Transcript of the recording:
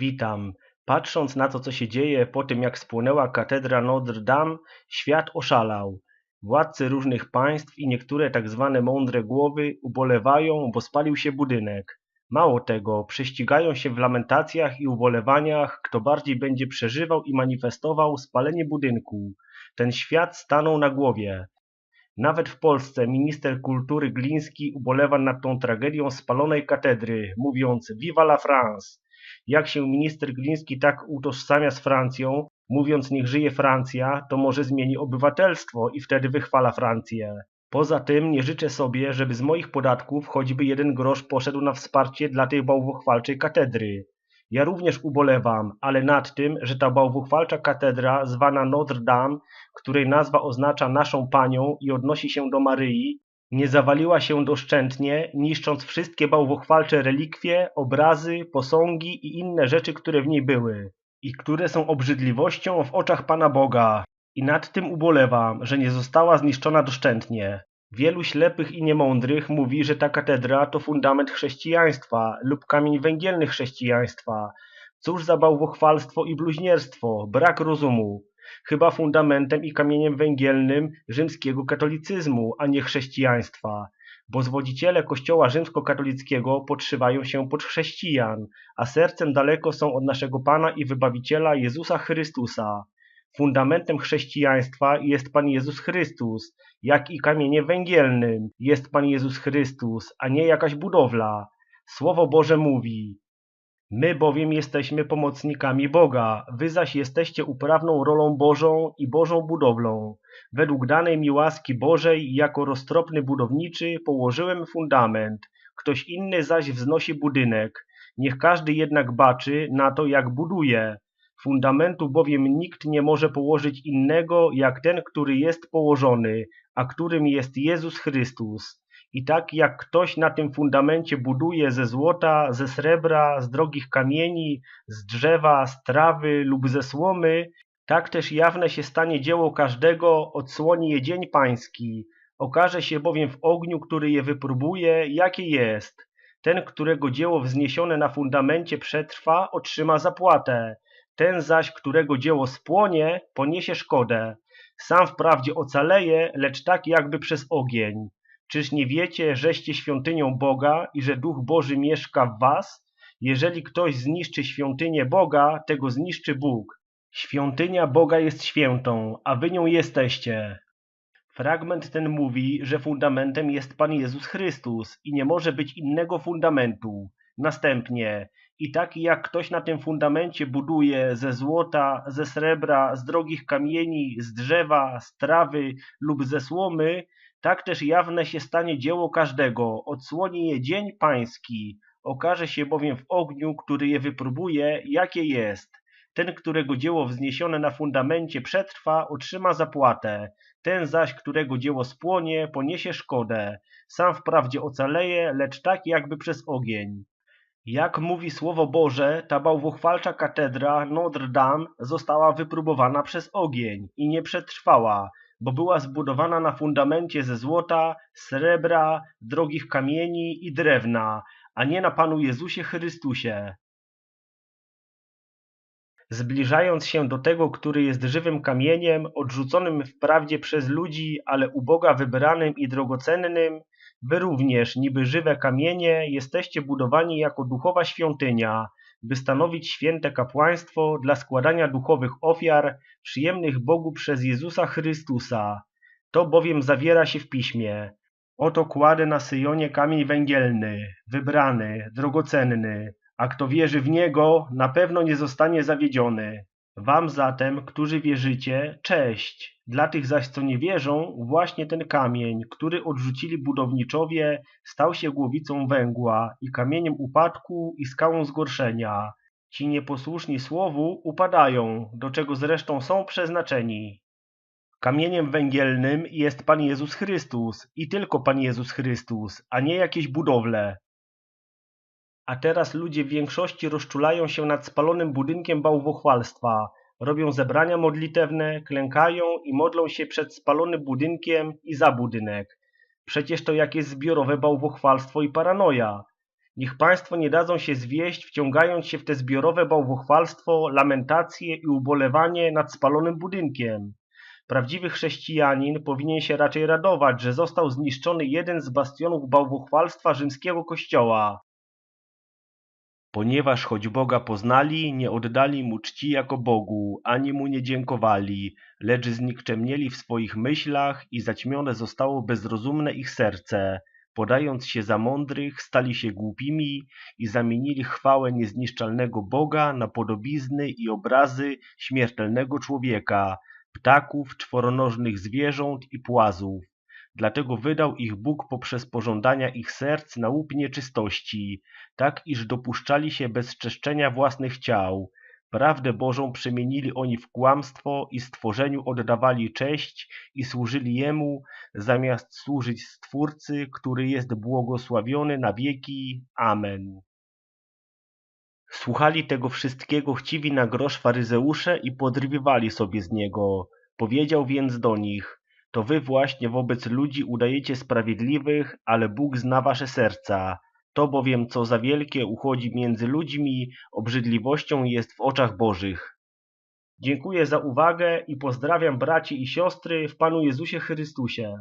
Witam. Patrząc na to, co się dzieje po tym, jak spłonęła katedra Notre Dame, świat oszalał. Władcy różnych państw i niektóre tak zwane mądre głowy ubolewają, bo spalił się budynek. Mało tego, prześcigają się w lamentacjach i ubolewaniach, kto bardziej będzie przeżywał i manifestował spalenie budynku. Ten świat stanął na głowie. Nawet w Polsce minister kultury Gliński ubolewa nad tą tragedią spalonej katedry, mówiąc Viva la France! Jak się minister Gliński tak utożsamia z Francją, mówiąc niech żyje Francja, to może zmieni obywatelstwo i wtedy wychwala Francję. Poza tym nie życzę sobie, żeby z moich podatków choćby jeden grosz poszedł na wsparcie dla tej bałwochwalczej katedry. Ja również ubolewam, ale nad tym, że ta bałwochwalcza katedra zwana Notre Dame, której nazwa oznacza naszą Panią i odnosi się do Maryi, nie zawaliła się doszczętnie, niszcząc wszystkie bałwochwalcze relikwie, obrazy, posągi i inne rzeczy, które w niej były i które są obrzydliwością w oczach Pana Boga. I nad tym ubolewam, że nie została zniszczona doszczętnie. Wielu ślepych i niemądrych mówi, że ta katedra to fundament chrześcijaństwa lub kamień węgielny chrześcijaństwa. Cóż za bałwochwalstwo i bluźnierstwo, brak rozumu. Chyba fundamentem i kamieniem węgielnym rzymskiego katolicyzmu, a nie chrześcijaństwa. Bo zwodziciele kościoła rzymskokatolickiego podszywają się pod chrześcijan, a sercem daleko są od naszego Pana i Wybawiciela Jezusa Chrystusa. Fundamentem chrześcijaństwa jest Pan Jezus Chrystus, jak i kamieniem węgielnym jest Pan Jezus Chrystus, a nie jakaś budowla. Słowo Boże mówi, My bowiem jesteśmy pomocnikami Boga, wy zaś jesteście uprawną rolą Bożą i Bożą budowlą. Według danej mi łaski Bożej, jako roztropny budowniczy, położyłem fundament, ktoś inny zaś wznosi budynek. Niech każdy jednak baczy na to, jak buduje. Fundamentu bowiem nikt nie może położyć innego, jak ten, który jest położony, a którym jest Jezus Chrystus. I tak jak ktoś na tym fundamencie buduje ze złota, ze srebra, z drogich kamieni, z drzewa, z trawy lub ze słomy, tak też jawne się stanie dzieło każdego, odsłoni je dzień pański. Okaże się bowiem w ogniu, który je wypróbuje, jakie jest. Ten, którego dzieło wzniesione na fundamencie przetrwa, otrzyma zapłatę. Ten zaś, którego dzieło spłonie, poniesie szkodę. Sam wprawdzie ocaleje, lecz tak jakby przez ogień. Czyż nie wiecie, żeście świątynią Boga i że Duch Boży mieszka w was? Jeżeli ktoś zniszczy świątynię Boga, tego zniszczy Bóg. Świątynia Boga jest świętą, a wy nią jesteście. Fragment ten mówi, że fundamentem jest Pan Jezus Chrystus i nie może być innego fundamentu. Następnie, i tak jak ktoś na tym fundamencie buduje ze złota, ze srebra, z drogich kamieni, z drzewa, z trawy lub ze słomy, tak też jawne się stanie dzieło każdego, odsłoni je dzień pański. Okaże się bowiem w ogniu, który je wypróbuje, jakie jest. Ten, którego dzieło wzniesione na fundamencie przetrwa, otrzyma zapłatę. Ten zaś, którego dzieło spłonie, poniesie szkodę. Sam wprawdzie ocaleje, lecz tak jakby przez ogień. Jak mówi Słowo Boże, ta bałwochwalcza katedra Notre Dame została wypróbowana przez ogień i nie przetrwała, bo była zbudowana na fundamencie ze złota, srebra, drogich kamieni i drewna, a nie na Panu Jezusie Chrystusie. Zbliżając się do tego, który jest żywym kamieniem, odrzuconym wprawdzie przez ludzi, ale u Boga wybranym i drogocennym, wy również, niby żywe kamienie, jesteście budowani jako duchowa świątynia, by stanowić święte kapłaństwo dla składania duchowych ofiar przyjemnych Bogu przez Jezusa Chrystusa. To bowiem zawiera się w Piśmie. Oto kładę na Syjonie kamień węgielny, wybrany, drogocenny, a kto wierzy w Niego, na pewno nie zostanie zawiedziony. Wam zatem, którzy wierzycie, cześć. Dla tych zaś, co nie wierzą, właśnie ten kamień, który odrzucili budowniczowie, stał się głowicą węgła i kamieniem upadku i skałą zgorszenia. Ci nieposłuszni słowu upadają, do czego zresztą są przeznaczeni. Kamieniem węgielnym jest Pan Jezus Chrystus i tylko Pan Jezus Chrystus, a nie jakieś budowle. A teraz ludzie w większości rozczulają się nad spalonym budynkiem bałwochwalstwa, robią zebrania modlitewne, klękają i modlą się przed spalonym budynkiem i za budynek. Przecież to jakieś zbiorowe bałwochwalstwo i paranoja. Niech państwo nie dadzą się zwieść, wciągając się w te zbiorowe bałwochwalstwo, lamentacje i ubolewanie nad spalonym budynkiem. Prawdziwy chrześcijanin powinien się raczej radować, że został zniszczony jeden z bastionów bałwochwalstwa rzymskiego kościoła. Ponieważ choć Boga poznali, nie oddali Mu czci jako Bogu, ani Mu nie dziękowali, lecz znikczemnieli w swoich myślach i zaćmione zostało bezrozumne ich serce. Podając się za mądrych, stali się głupimi i zamienili chwałę niezniszczalnego Boga na podobizny i obrazy śmiertelnego człowieka, ptaków, czworonożnych zwierząt i płazów. Dlatego wydał ich Bóg poprzez pożądania ich serc na łup nieczystości, tak iż dopuszczali się bezczeszczenia własnych ciał. Prawdę Bożą przemienili oni w kłamstwo i stworzeniu oddawali cześć i służyli Jemu, zamiast służyć Stwórcy, który jest błogosławiony na wieki. Amen. Słuchali tego wszystkiego chciwi na grosz faryzeusze i podrywali sobie z niego. Powiedział więc do nich, to wy właśnie wobec ludzi udajecie sprawiedliwych, ale Bóg zna wasze serca. To bowiem, co za wielkie uchodzi między ludźmi, obrzydliwością jest w oczach Bożych. Dziękuję za uwagę i pozdrawiam braci i siostry w Panu Jezusie Chrystusie.